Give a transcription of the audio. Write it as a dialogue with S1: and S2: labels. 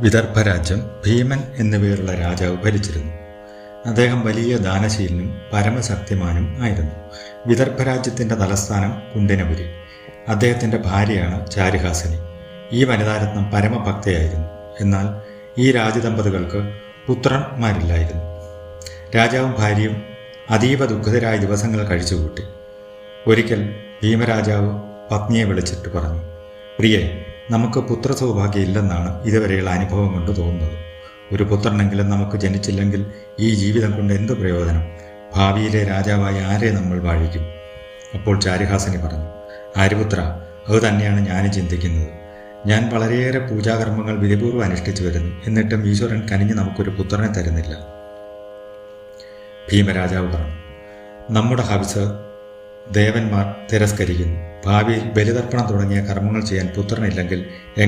S1: വിദർഭരാജ്യം ഭീമൻ എന്നുപേരുള്ള രാജാവ് ഭരിച്ചിരുന്നു. അദ്ദേഹം വലിയ ദാനശീലനും പരമശക്തിമാനും ആയിരുന്നു. വിദർഭരാജ്യത്തിന്റെ തലസ്ഥാനം കുണ്ടിനപുരി. അദ്ദേഹത്തിന്റെ ഭാര്യയാണ് ചാരുഹാസിനി. ഈ വനിതാരത്നം പരമഭക്തയായിരുന്നു. എന്നാൽ ഈ രാജദമ്പതികൾക്ക് പുത്രന്മാരില്ലായിരുന്നു. രാജാവും ഭാര്യയും അതീവ ദുഃഖിതരായ ദിവസങ്ങൾ കഴിച്ചുകൂട്ടി. ഒരിക്കൽ ഭീമരാജാവ് പത്നിയെ വിളിച്ചിട്ട് പറഞ്ഞു പ്രിയെ നമുക്ക് പുത്ര സൗഭാഗ്യം ഇല്ലെന്നാണ് ഇതുവരെയുള്ള അനുഭവം കൊണ്ട് തോന്നുന്നത്. ഒരു പുത്രനെങ്കിലും നമുക്ക് ജനിച്ചില്ലെങ്കിൽ ഈ ജീവിതം കൊണ്ട് എന്ത് പ്രയോജനം? ഭാവിയിലെ രാജാവായി ആരെ നമ്മൾ വാഴിക്കും? അപ്പോൾ ചാരിഹാസനി പറഞ്ഞു ആര്യപുത്ര അത് തന്നെയാണ് ഞാൻ ചിന്തിക്കുന്നത്. ഞാൻ വളരെയേറെ പൂജാകർമ്മങ്ങൾ വിധിപൂർവം അനുഷ്ഠിച്ചു വരുന്നു. എന്നിട്ടും ഈശ്വരൻ കനിഞ്ഞ് നമുക്കൊരു പുത്രനെ തരുന്നില്ല. ഭീമരാജാവ് പറഞ്ഞു നമ്മുടെ ഹവിസ് ദേവന്മാർ തിരസ്കരിക്കുന്നു. ഭാവിയിൽ ബലിതർപ്പണം തുടങ്ങിയ കർമ്മങ്ങൾ ചെയ്യാൻ പുത്രനില്ലെങ്കിൽ